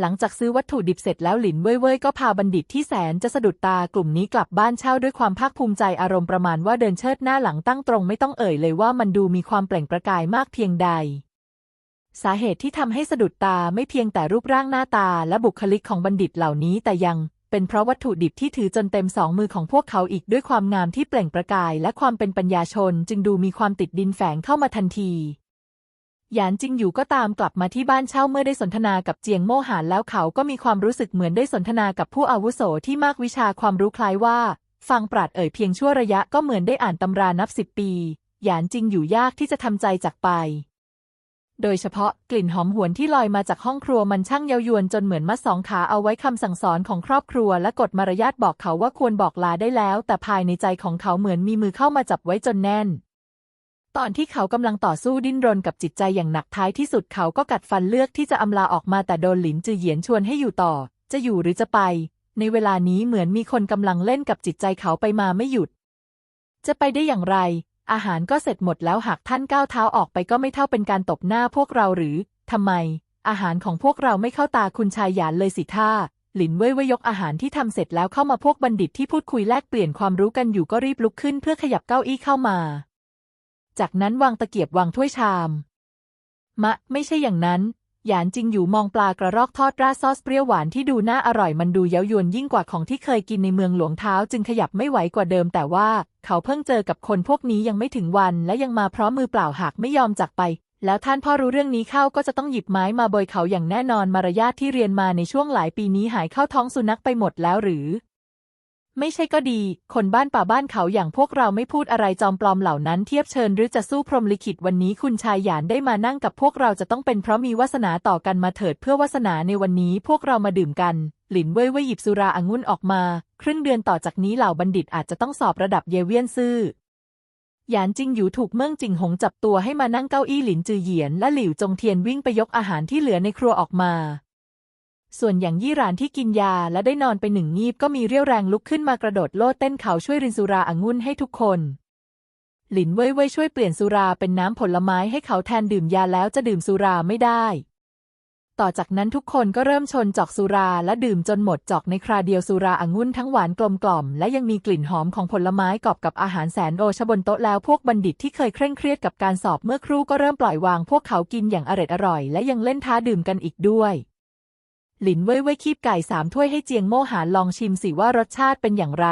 หลังจากซื้อวัตถุดิบเสร็จแล้วหลินเว่ยเว่ยก็พาบัณฑิตที่แสนจะสะดุดตากลุ่มนี้กลับบ้านเช่าด้วยความภาคภูมิใจอารมณ์ประมาณว่าเดินเชิดหน้าหลังตั้งตรงไม่ต้องเอ่ยเลยว่ามันดูมีความเปล่งประกายมากเพียงใด สาเหตุที่ทำให้สะดุดตาไม่เพียงแต่รูปร่างหน้าตาและบุคลิกของบัณฑิตเหล่านี้แต่ยังเป็นเพราะวัตถุดิบที่ถือจนเต็มสองมือของพวกเขาอีกด้วยความงามที่เปล่งประกาย และความเป็นปัญญาชน จึงดูมีความติดดินแฝงเข้ามาทันที หยานจิงอยู่ก็ตามกลับมาที่บ้านเช่าเมื่อได้สนทนากับเจียงโม่หานแล้วเขาก็มีความรู้สึกเหมือนได้สนทนากับผู้อาวุโสที่มากวิชาความรู้คล้ายว่า ฟังปราดเอ่ยเพียงชั่วระยะก็เหมือนได้อ่านตำรานับสิบปีหยานจิงอยู่ยากที่จะทำใจจากไป โดยเฉพาะกลิ่นหอมหวนที่ลอยมาจากห้องครัวมันช่างเยาวยวนจนเหมือนมัดสองขาเอาไว้คำสั่งสอนของครอบครัวและกฎมารยาทบอกเขาว่าควรบอกลาได้แล้ว แต่ภายในใจของเขาเหมือนมีมือเข้ามาจับไว้จนแน่น ตอนที่เขากำลังต่อสู้ดิ้นรนกับจิตใจอย่างหนักท้ายที่สุดเขาก็กัดฟันเลือกที่จะอำลาออกมาแต่โดนหลินจือเหยียนชวนให้อยู่ต่อ จะอยู่หรือจะไป ในเวลานี้เหมือนมีคนกำลังเล่นกับจิตใจเขาไปมาไม่หยุด จะไปได้อย่างไร อาหารก็เสร็จหมดแล้วหากท่านก้าวเท้าออกไปก็ไม่เท่าเป็นการตบหน้าพวกเราหรือทำไม อาหารของพวกเราไม่เข้าตาคุณชายหยานเลยสิท่าหลินเว่ยเว่ยยกอาหารที่ทำเสร็จแล้วเข้ามาพวกบัณฑิตที่พูดคุยแลกเปลี่ยนความรู้กันอยู่ก็รีบลุกขึ้นเพื่อขยับเก้าอี้เข้ามา จากนั้นวางตะเกียบวางถ้วยชาม มะ ไม่ใช่อย่างนั้น หยานจิงอยู่มองปลากระรอกทอดราซอสเปรี้ยวหวานที่ดูน่าอร่อยมันดูเย้ายวนยิ่งกว่าของที่เคยกินในเมืองหลวงเท้าจึงขยับไม่ไหวกว่าเดิม แต่ว่าเขาเพิ่งเจอกับคนพวกนี้ยังไม่ถึงวัน และยังมาพร้อมมือเปล่าหากไม่ยอมจากไป แล้วท่านพ่อรู้เรื่องนี้เข้าก็จะต้องหยิบไม้มาโบยเขาอย่างแน่นอนมารยาทที่เรียนมาในช่วงหลายปีนี้หายเข้าท้องสุนัขไปหมดแล้วหรือ ไม่ใช่ก็ดี คนบ้านป่าบ้านเขาอย่างพวกเราไม่พูดอะไรจอมปลอมเหล่านั้นเทียบเชิญหรือจะสู้พรมลิขิตวันนี้คุณชายหยานได้มานั่งกับพวกเราจะต้องเป็นเพราะมีวาสนาต่อกันมาเถิดเพื่อวาสนาในวันนี้พวกเรามาดื่มกัน หลินเว่ยเว่ยหยิบสุราองุ่นออกมา ครึ่งเดือนต่อจากนี้เหล่าบัณฑิตอาจจะต้องสอบระดับเยเวียนซื่อหยานจิงอยู่ถูกเมืองจิงหงจับตัวให้มานั่งเก้าอี้หลินจือเหยียนและหลิวจงเทียนวิ่งไปยกอาหารที่เหลือในครัวออกมา ส่วนอย่างยี่หรานที่กินยาและได้นอนไปหนึ่งงีบก็มีเรี่ยวแรงลุกขึ้นมากระโดดโลดเต้นเขาช่วยรินสุราองุ่นให้ทุกคน หลินเว่ยเว่ยช่วยเปลี่ยนสุราเป็นน้ำผลไม้ให้เขาแทนดื่มยาแล้วจะดื่มสุราไม่ได้ ต่อจากนั้นทุกคนก็เริ่มชนจอกสุราและดื่มจนหมดจอกในคราเดียวสุราองุ่นทั้งหวานกลมกล่อมและยังมีกลิ่นหอมของผลไม้กอบกับอาหารแสนโอชบนโต๊ะแล้วพวกบัณฑิตที่เคยเคร่งเครียดกับการสอบเมื่อครู่ก็เริ่มปล่อยวางพวกเขากินอย่างอร็ดอร่อย และยังเล่นท้าดื่มกันอีกด้วย หลินเว่ยเว่ยคีบไก่สามถ้วยให้เจียงโม่หานลองชิมสิว่ารสชาติเป็นอย่างไร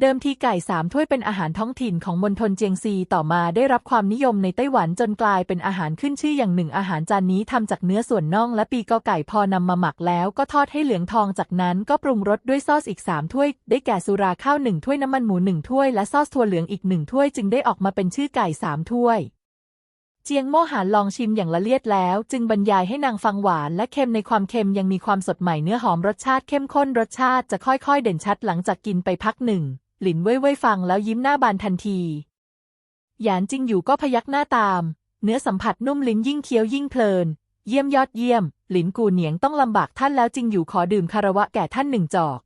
เดิมทีไก่สามถ้วยเป็นอาหารท้องถิ่นของมณฑลเจียงซีต่อมาได้รับความนิยมในไต้หวันจนกลายเป็นอาหารขึ้นชื่ออย่างหนึ่งอาหารจานนี้ทำจากเนื้อส่วนน่องและปีกอไก่พอนำมาหมักแล้วก็ทอดให้เหลืองทองจากนั้นก็ปรุงรสด้วยซอสอีกสามถ้วย ได้แก่สุราข้าวหนึ่งถ้วยน้ำมันหมูหนึ่งถ้วยและซอสถั่วเหลืองอีกหนึ่งถ้วยจึงได้ออกมาเป็นชื่อไก่สามถ้วย เจียงโม่หานลองชิมอย่างละเลียดแล้ว จึงบรรยายให้นางฟังหวานและเค็มในความเค็มยังมีความสดใหม่เนื้อหอมรสชาติเข้มข้นรสชาติจะค่อยๆ เด่นชัดหลังจากกินไปพักหนึ่ง หลินเว่ยเว่ยฟังแล้วยิ้มหน้าบานทันทีหยานจิงอยู่ก็พยักหน้าตาม เนื้อสัมผัสนุ่มลิ้นยิ่งเคี้ยวยิ่งเพลิน เยี่ยมยอดเยี่ยม หลินกูเหนียงต้องลำบากท่านแล้วจิงอยู่ขอดื่มคารวะแก่ท่านหนึ่งจอก